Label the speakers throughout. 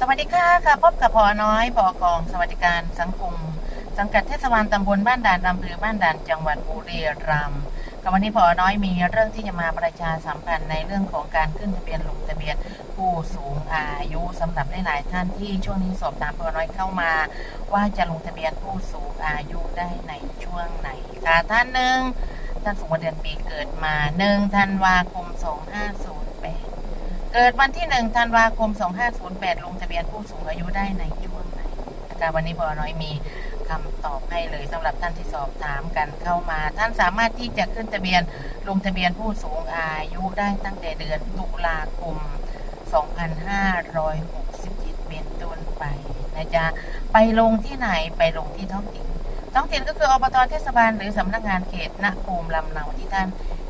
Speaker 1: สวัสดีค่ะค่ะพบกับพอน้อยพอกองสวัสดิการสังคมสังกัดเทศบาลตำบลบ้านด่านอำเภอบ้านด่านจังหวัดบุรีรัมย์กับวันนี้พอน้อยมีเรื่องที่จะมาประชาสัมพันธ์ในเรื่องของการขึ้นทะเบียนลงทะเบียนผู้สูงอายุสำหรับหลายๆท่านที่ช่วงนี้สอบถามพอน้อยเข้ามา ว่าจะลงทะเบียนผู้สูงอายุได้ในช่วงไหนค่ะท่านหนึ่งท่านสูงวันเดือนปีเกิดมาหนึ่งธันวาคม2508 เกิดวันที่1ธันวาคม 2508 ลงทะเบียนผู้สูงอายุได้ในช่วงไหนนะคะวันนี้พอน้อยมีคำตอบให้เลยสำหรับท่านที่สอบถามกันเข้ามา ท่านสามารถที่จะขึ้นทะเบียนลงทะเบียนผู้สูงอายุได้ตั้งแต่เดือนตุลาคม 2567 เป็นต้นไปนะจ๊ะไปลงที่ไหนไปลงที่ท้องถิ่นท้องถิ่นก็คืออบตเทศบาลหรือสำนักงานเขตณภูมิลำเนาที่ท่าน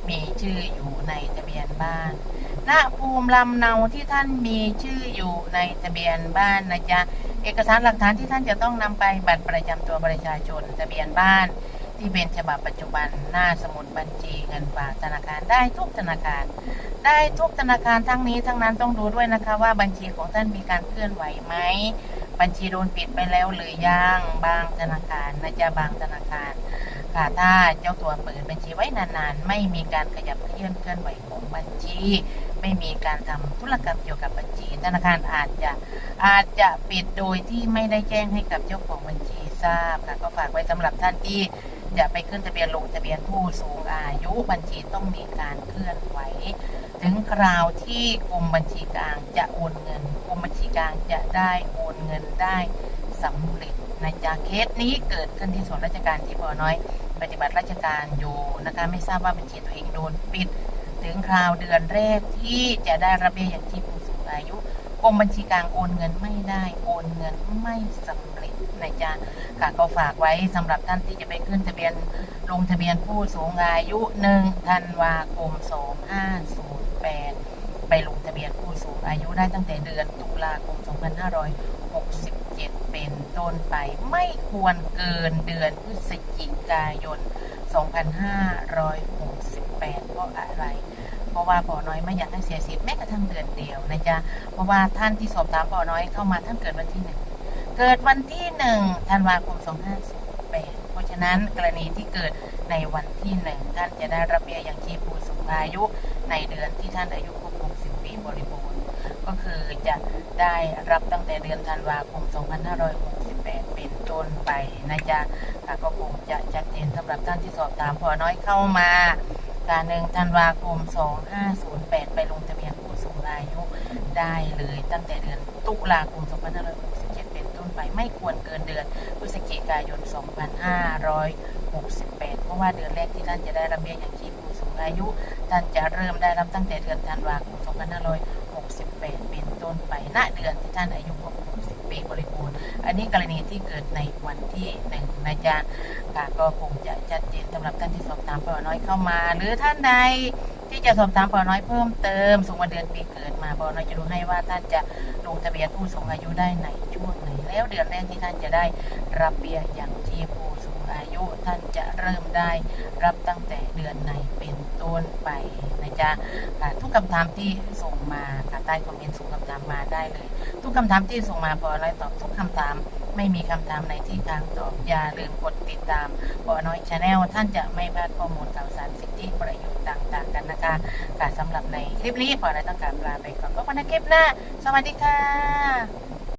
Speaker 1: มีชื่ออยู่ในทะเบียนบ้าน ณภูมิลำเนาที่ท่านมีชื่ออยู่ในทะเบียนบ้านนะจ๊ะเอกสารหลักฐานที่ท่านจะต้องนำไปบัตรประจำตัวประชาชนทะเบียนบ้าน ที่เป็นฉบับปัจจุบันหน้าสมุดบัญชีเงินฝากธนาคารได้ทุกธนาคาร ได้ทุกธนาคารทั้งนี้ทั้งนั้นต้องดูด้วยนะคะว่าบัญชีของท่านมีการเคลื่อนไหวไหมบัญชีโดนปิดไปแล้วหรือยังบางธนาคารนะจ๊ะบางธนาคารค่ะถ้าเจ้าตัวเปิดบัญชีไว้นานๆ ไม่มีการขยับเขยื่อนเคลื่อนไหวของบัญชี ไม่มีการทำธุรกรรมเกี่ยวกับบัญชี ธนาคารอาจจะอาจจะปิดโดยที่ไม่ได้แจ้งให้กับเจ้าของบัญชีทราบค่ะก็ฝากไว้สำหรับท่านที่จะไปขึ้นทะเบียนลงทะเบียนผู้สูงอายุบัญชีต้องมีการเคลื่อนไหวถึงคราวที่กรมบัญชีกลางจะโอนเงินกรมบัญชีกลางจะได้โอนเงินได้สำเร็จนะจ๊ะเคสนี้เกิดขึ้นที่ส่วนราชการที่พอน้อย ปฏิบัติราชการอยู่นะคะไม่ทราบว่าบัญชีตัวเองโดนปิด ถึงคราวเดือนแรกที่จะได้รับเบี้ยอย่างชีพผู้สูงอายุกรมบัญชีกลางโอนเงินไม่ได้ โอนเงินไม่สำเร็จนะจ๊ะค่ะก็ฝากไว้สำหรับท่านที่จะไปขึ้นทะเบียนลงทะเบียนผู้สูงอายุ1ธันวาคม2508ไปลงทะเบียนผู้สูงอายุได้ตั้งแต่เดือนตุลาคม 2567 เป็นต้นไปไม่ควรเกินเดือนพฤศจิกายน 2568 เพราะอะไร เพราะว่าปอน้อยไม่อยากให้เสียสิทธิ์แม้กระทั่งเดือนเดียวนะจ๊ะ เพราะว่าท่านที่สอบถามปอน้อยเข้ามาท่านเกิดวันที่หนึ่ง เกิดวันที่หนึ่งธันวาคม 2508เพราะฉะนั้นกรณีที่เกิดในวันที่หนึ่งท่านจะได้รับเบี้ยยังชีพผู้สูงอายุในเดือนที่ท่านอายุครบ60 ปีบริบูรณ์ ก็คือจะได้รับตั้งแต่เดือนธันวาคม 2560 8เป็นต้นไปนะจ๊ะค่ก็คงจะชัดเจนสำหรับท่านที่สอบถามพอน้อยเข้ามาการหนึ่งธันวาคม 2508 ไปลงทะเบียนผู้สูงอายุได้เลยตั้งแต่เดือนตุลาคม 2567 เป็นต้นไปไม่ควรเกินเดือนพฤศจิกายน 2568 เพราะว่าเดือนแรกที่ท่านจะได้รับเบี้ยอย่างชีพผู้สูงอายุ ท่านจะเริ่มได้รับตั้งแต่เดือนธันวาคม 2568 เป็นต้นไปณเดือนที่ท่านอายุครบ60ปีบริ อันนี้กรณีที่เกิดในวันที่หนึ่งนะจ๊ะก็คงจะชัดเจนสำหรับท่านที่สอบถามปอน้อยเข้ามา หรือท่านใด ที่จะสอบถามปอน้อยเพิ่มเติมสูงวันเดือนปีเกิดมาปอน้อยจะดูให้ว่าท่านจะลงทะเบียนผู้สูงอายุได้ในช่วงไหนแล้วเดือนแรกที่ท่านจะได้รับเบี้ยอย่างชีพผู้สูงอายุท่านจะเริ่มได้รับตั้งแต่เดือนไหนเป็นต้นไปนะจ๊ะค่ะทุกคำถามที่ส่งมาค่ะใต้คอมเมนต์ส่งคำถามมาได้เลย ทุกคำถามที่ส่งมาปอน้อยตอบทุกคำถาม ไม่มีคำถามไหนที่ค้างตอบ อย่าลืมกดติดตามบอน้อยชาแนลท่านจะไม่พลาดข้อมูลข่าวสารสิทธิประโยชน์ต่างๆ กันนะคะค่ะสำหรับในคลิปนี้ปอน้อยต้องการลาไปก่อนพบกันในคลิปหน้า สวัสดีค่ะ